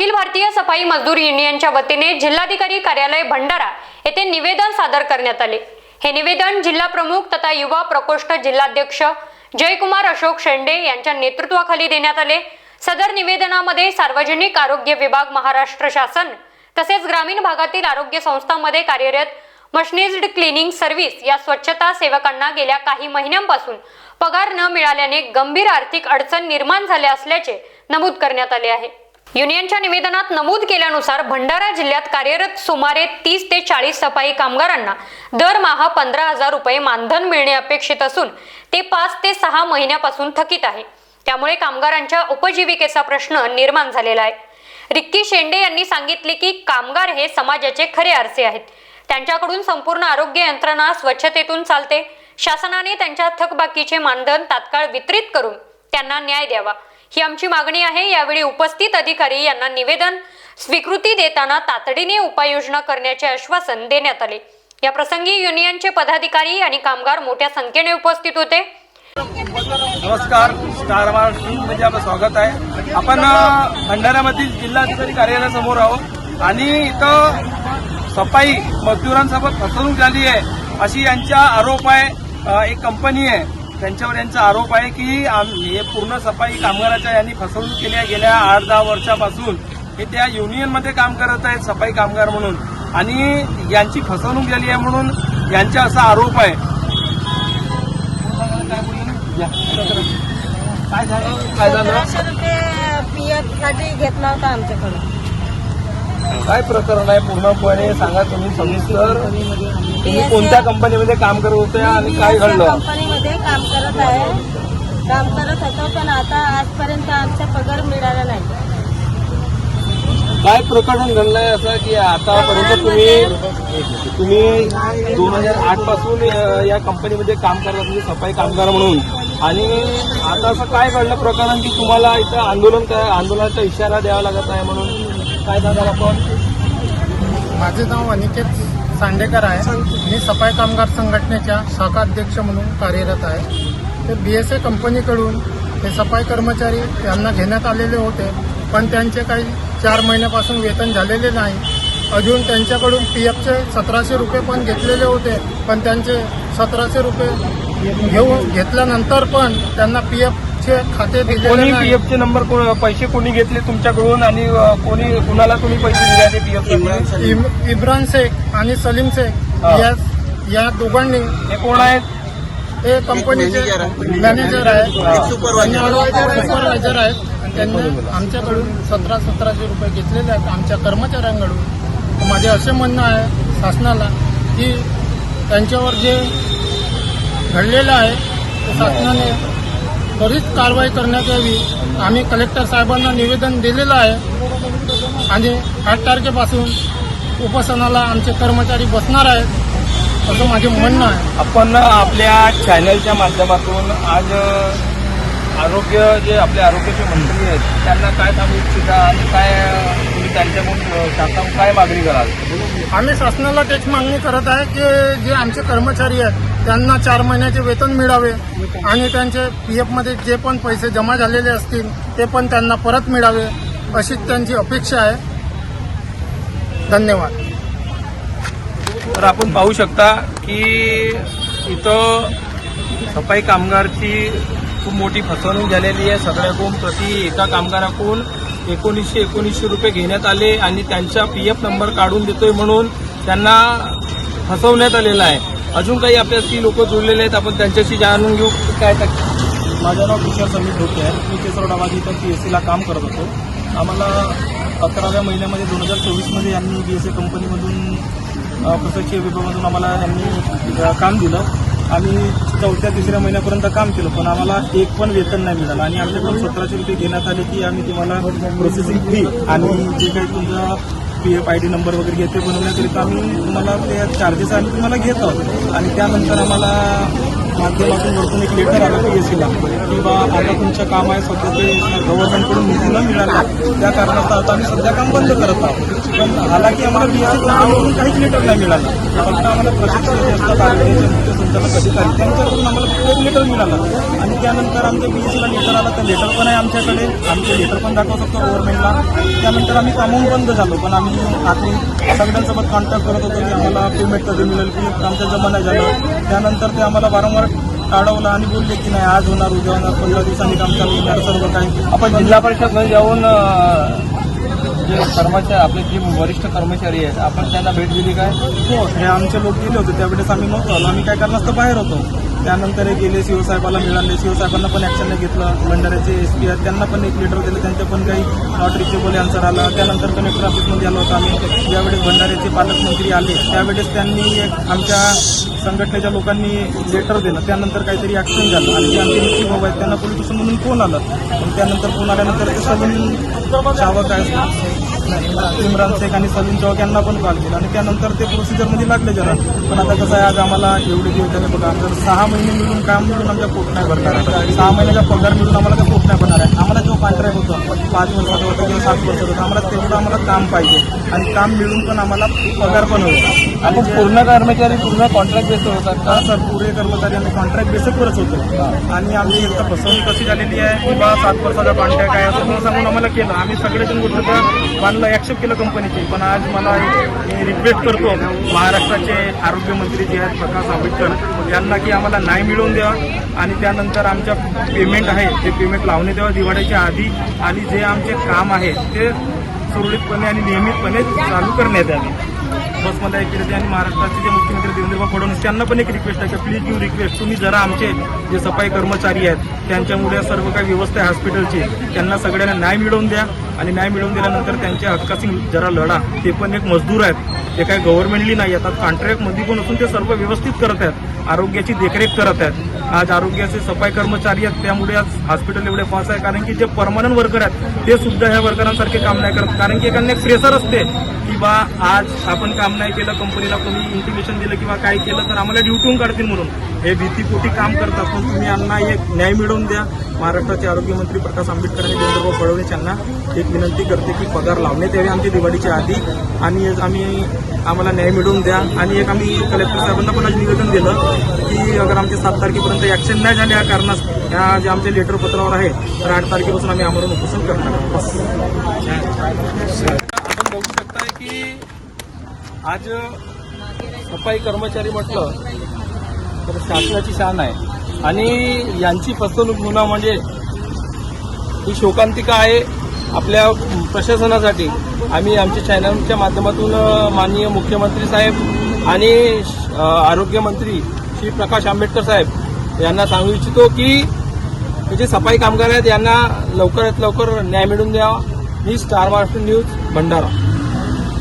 अखिल भारतीय सफाई मजदूर युनियनच्या वतीने जिल्हाधिकारी कार्यालय भंडारा येथे निवेदन सादर करण्यात आले. हे निवेदन जिल्हा प्रमुख तथा युवा प्रकोष्ठ जिल्हाध्यक्ष जयकुमार अशोक शेंडे यांच्या नेतृत्वाखाली देण्यात आले. सदर निवेदनामध्ये सार्वजनिक आरोग्य विभाग महाराष्ट्र शासन तसेच ग्रामीण भागातील आरोग्य संस्थांमध्ये कार्यरत मशनिज्ड क्लिनिंग सर्व्हिस या स्वच्छता सेवकांना गेल्या काही महिन्यांपासून पगार न मिळाल्याने गंभीर आर्थिक अडचण निर्माण झाल्या असल्याचे नमूद करण्यात आले आहे. युनियनच्या निवेदनात नमूद केल्यानुसार भंडारा जिल्ह्यात कार्यरत सुमारे तीस ते चाळीस सफाई कामगारांना दरमहा पंधरा हजार रुपये मानधन मिळणे अपेक्षित असून ते पाच ते सहा महिन्यापासून थकीत आहे. त्यामुळे कामगारांच्या उपजीविकेचा प्रश्न निर्माण झालेला आहे. रिक्की शेंडे यांनी सांगितले की कामगार हे समाजाचे खरे आरसे आहेत. त्यांच्याकडून संपूर्ण आरोग्य यंत्रणा स्वच्छतेतून चालते. शासनाने त्यांच्या थकबाकीचे मानधन तात्काळ वितरित करून त्यांना न्याय द्यावा. ही आमची मागणी आहे. यावेळी उपस्थित अधिकारी यांना निवेदन स्वीकृती देताना तातडीने उपाययोजना करण्याचे आश्वासन देण्यात आले. या प्रसंगी युनियनचे पदाधिकारी आणि कामगार मोठ्या संख्येने उपस्थित होते. नमस्कार. स्टारमध्ये आपलं स्वागत आहे. आपण भंडाऱ्यामधील जिल्हाधिकारी कार्यालयासमोर आहोत आणि इथं सफाई मजदुरांसोबत फसवणूक झाली आहे अशी यांचा आरोप आहे. एक कंपनी आहे. त्यांच्यावर यांचा आरोप आहे की हे पूर्ण सफाई कामगाराच्या यांनी फसवणूक केली आहे. गेल्या आठ दहा वर्षापासून हे त्या युनियनमध्ये काम करत आहेत सफाई कामगार म्हणून. आणि यांची फसवणूक झाली आहे म्हणून यांचा असा आरोप आहे. काय रुपये घेतला होता आमच्याकडून काय प्रकरण आहे? पूर्णपणे सांगा तुम्ही. सविस्तर. तुम्ही कोणत्या कंपनीमध्ये काम करत होते आणि काय घडलं? काम करत आहे. काम करत होतो पण आता आजपर्यंत आमचा पगार मिळाला नाही. काय प्रकरण घडलंय असं की आतापर्यंत तुम्ही तुम्ही दोन हजार आठपासून या कंपनीमध्ये काम करत म्हणजे सफाई कामगार म्हणून. आणि आता असं काय घडलं प्रकरण की तुम्हाला इथं आंदोलन काय आंदोलनाचा इशारा द्यावा लागत आहे म्हणून? काय सांगाल आपण? माझे नाव अनिकेत सांडेकर आहे. मी सफाई कामगार संघटनेच्या शाखा अध्यक्ष म्हणून कार्यरत आहे. ते बी एस ए कंपनीकडून हे सफाई कर्मचारी यांना घेण्यात आलेले होते पण त्यांचे काही चार महिन्यापासून वेतन झालेले नाही. अजून त्यांच्याकडून पी एफचे सतराशे रुपये पण घेतलेले होते पण त्यांचे सतराशे रुपये घेऊ घेतल्यानंतर पण त्यांना पी एफ एफचे खाते दिलेले कोणी नाही. पीएफचे नंबर को- पैसे कोणी घेतले तुमच्याकडून आणि अ, कोणी कुणाला तुम्ही पैसे दिले पीएफ इम- इम्रान शेख आणि सलीम शेख हा. या या दोघांनी हे कोण आहेत? हे कंपनीचे मॅनेजर आहेत सुपरवायझर आहेत आणि त्यांनी आमच्याकडून सतरा सतराशे रुपये घेतलेले आहेत आमच्या कर्मचाऱ्यांकडून. तर माझे असे म्हणणं आहे शासनाला की त्यांच्यावर जे घडलेलं आहे ते शासनाने त्वरित कारवाई करण्यात यावी. आम्ही कलेक्टर साहेबांना निवेदन दिलेलं आहे. आणि आठ तारखेपासून उपोषणाला आमचे कर्मचारी बसणार आहेत असं माझे म्हणणं आहे. आपण आपल्या चॅनलच्या माध्यमातून आज आरोग्य जे आपले आरोग्याचे मंत्री आहेत त्यांना काय सांगू इच्छिता आणि काय तुम्ही त्यांच्या शासन काय मागणी कराल? आम्ही शासनाला तेच मागणी करत आहे की जे आमचे कर्मचारी आहेत त्यांना चार महिन्याचे वेतन मिळावे आणि त्यांचे पी एफमध्ये जे पण पैसे जमा झालेले असतील ते पण त्यांना परत मिळावे अशीच त्यांची अपेक्षा आहे. धन्यवाद. तर आपण पाहू शकता की इथं सफाई कामगारची खूप मोठी फसवणूक झालेली आहे. सगळ्याकडून प्रति एका कामगाराकडून एकोणीसशे एकोणीसशे रुपये घेण्यात आले आणि त्यांचा पी एफ नंबर काढून देतोय म्हणून त्यांना फसवण्यात आलेलं आहे. अजून काही आपल्याशी लोक जुळलेले आहेत आपण त्यांच्याशी जाणून घेऊ. काय माझं नाव तुषार समीर धोके आहे. मी केसरडाबाद इथं पी एस सीला काम करत होतो. आम्हाला अकराव्या महिन्यामध्ये दोन हजार चोवीसमध्ये यांनी बी एस ए कंपनीमधून प्रशासकीय विभागामधून आम्हाला यांनी काम दिलं. आम्ही चौथ्या तिसऱ्या महिन्यापर्यंत काम केलं पण आम्हाला एक पण वेतन नाही मिळालं. आणि आमच्याकडून सतराशे रुपये घेण्यात आले की आम्ही तुम्हाला प्रोसेसिंग फी आणि जे काही तुमचा P F I D number वगैरे घेते बनवण्याकरिता आम्ही तुम्हाला ते चार्जेस आम्ही तुम्हाला घेत आहोत. आणि त्यानंतर आम्हाला माध्यमातून वरतून एक लेटर आलं पी एस सीला की बा आता तुमचं काम आहे सध्या ते गव्हर्नमेंटकडून निधी न मिळाला. त्या कारणास्तव आता आम्ही सध्या काम बंद करत आहोत. पण हालाकी आम्हाला बी एस सी कंपनीकडून काहीच लेटर नाही मिळालं. फक्त आम्हाला प्रशिक्षण जे असतात आरोग्याचे मुख्य संचालक अधिकारी त्यांच्याकडून आम्हाला खूप लेटर मिळालं. आणि त्यानंतर आमच्या बी एस सीला लेटर आलं तर लेटर पण आहे आमच्याकडे. आमचे लेटर पण दाखवू शकतो गव्हर्नमेंटला त्यानंतर आम्ही कामावून बंद झालो पण आम्ही आधी सगळ्यांसोबत कॉन्टॅक्ट करत होतो की आम्हाला पेमेंट कधी मिळेल की आमचं जमा नाही झालं. त्यानंतर ते आम्हाला वारंवार अडवलं आणि बोलले की नाही आज होणार उद्या होणार पंधरा दिवसांनी काम चालू होणार सर्व काही. आपण जिल्हा परिषद जाऊन जे कर्मचारी आपले जे वरिष्ठ कर्मचारी आहेत आपण त्यांना भेट दिली काय? हो हे आमचे लोक गेले होते. त्यावेळेस आम्ही नव्हतो आम्ही काय करणार तर बाहेर होतो. त्यानंतर हे गेले शिवसाहेबाला मिळाले. शिवसाहेबांना पण ॲक्शनने घेतलं. भंडाऱ्याचे एस पी आहेत त्यांना पण एक लेटर दिलं. त्यांच्या पण काही नॉट रिचेबल आन्सर आला. त्यानंतर कलेक्टर ऑफिसमध्ये आलो होतो आम्ही. ज्यावेळेस भंडाऱ्याचे पालकमंत्री आले त्यावेळेस त्यांनी एक आमच्या संघटनेच्या लोकांनी लेटर दिलं. त्यानंतर काहीतरी ॲक्शन झालं. आणि जे आमचे मित्र भाऊ आहेत त्यांना पोलीस स्टेशनमधून फोन आला? पण त्यानंतर फोन आल्यानंतर ते सगळं স্বাগত आहे इम्रान शेख आणि सलीम चौक यांना पण कॉल केला. आणि त्यानंतर ते प्रोसिजरमध्ये लागले जरा. पण आता कसं आहे आज आम्हाला एवढे दिवस त्याने बघा जर सहा महिने मिळून काम मिळून आमच्या पोट नाही भरणार आहे. सहा महिन्याचा पगार मिळून आम्हाला पोट नाही भरणार आहे. आम्हाला जो कॉन्ट्रॅक्ट होता पाच वर्षाचा होता किंवा सात वर्षाचा होता आम्हाला तेवढं आम्हाला काम पाहिजे. आणि काम मिळून पण आम्हाला पगार पण होता. आपण पूर्ण कर्मचारी पूर्ण कॉन्ट्रॅक्ट बेस होतात का सर पुरे कर्मचारी आम्ही कॉन्ट्रॅक्ट बेसिकवरच होतो. आणि आमची एक तर फसवणूक कशी झालेली आहे. की बा सात वर्षाचा कॉन्ट्रॅक्ट आहे असं सांगून आम्हाला केलं. आम्ही सगळेजण गोष्ट त्या मला ॲक्सेप्ट केलं कंपनीची पण आज मला रिक्वेस्ट करतो महाराष्ट्राचे आरोग्यमंत्री जे आहेत प्रकाश आंबेडकर यांना की आम्हाला नाही मिळवून द्यावा आणि त्यानंतर आमच्या पेमेंट आहे ते पेमेंट लावणे द्यावा दिवाळीच्या आधी आणि जे आमचे काम आहे ते सुरळीतपणे आणि नियमितपणे चालू करण्यात यावे. बसमध्ये एक विनंती आणि महाराष्ट्राचे जे मुख्यमंत्री देवेंद्र फडणवीस त्यांना पण एक रिक्वेस्ट आहे की प्लीज यू रिक्वेस्ट तुम्ही जरा आमचे जे सफाई कर्मचारी आहेत त्यांच्यामुळे सर्व काही व्यवस्था आहे हॉस्पिटलची त्यांना सगळ्यांना न्याय मिळवून द्या आणि न्याय मिळवून दिल्यानंतर त्यांच्या हक्काची जरा लढा. ते पण एक मजदूर आहेत. ते काही गव्हर्नमेंटली नाही येतात कॉन्ट्रॅक्टमध्ये पण असून ते सर्व व्यवस्थित करत आहेत. आरोग्याची देखरेख करत आहेत. आज आरोग्याचे सफाई कर्मचारी आहेत त्यामुळे आज हॉस्पिटल एवढे पास आहे. कारण की जे परमनंट वर्कर आहेत ते सुद्धा ह्या वर्करांसारखे काम नाही करत. कारण की एखाद्या एक प्रेशर असते की बा आज आपण काम नाही केलं कंपनीला कोणी इंटिमेशन दिलं किंवा काय केलं तर आम्हाला ड्युटून काढतील म्हणून. हे भीतीपोटी काम करतात. पण तुम्ही यांना एक न्याय मिळवून द्या. महाराष्ट्राचे आरोग्यमंत्री प्रकाश आंबेडकर आणि देवेंद्रभाऊ फडणवीस यांना एक विनंती करते की पगार लावण्यात यावे आमच्या दिवाळीच्या आधी. आणि आम्ही आम्हाला न्याय मिळवून द्या. आणि एक आम्ही कलेक्टर साहेबांना पण आज निवेदन दिलं की अगर आमच्या सात तारखेपर्यंत ऍक्शन नाही झाले या कारणास ह्या जे आमच्या लेटर पत्रावर आहे तर आठ तारखेपासून आम्ही आमरण उपोषण करणार आहोत. बस. आपण बघू शकताय की आज सफाई कर्मचारी म्हटलं तर शासनाची शान आहे. आणि यांची फसवणूक होणं म्हणजे ही शोकांतिका आहे आपल्या प्रशासनासाठी. आम्ही आमच्या चॅनलच्या माध्यमातून माननीय मुख्यमंत्री साहेब आणि आरोग्यमंत्री श्री प्रकाश आंबेडकर साहेब यांना सांगू इच्छितो की जे सफाई कामगार आहेत यांना लवकरात लवकर न्याय मिळवून द्यावा. ही स्टार महाराष्ट्र न्यूज भंडारा.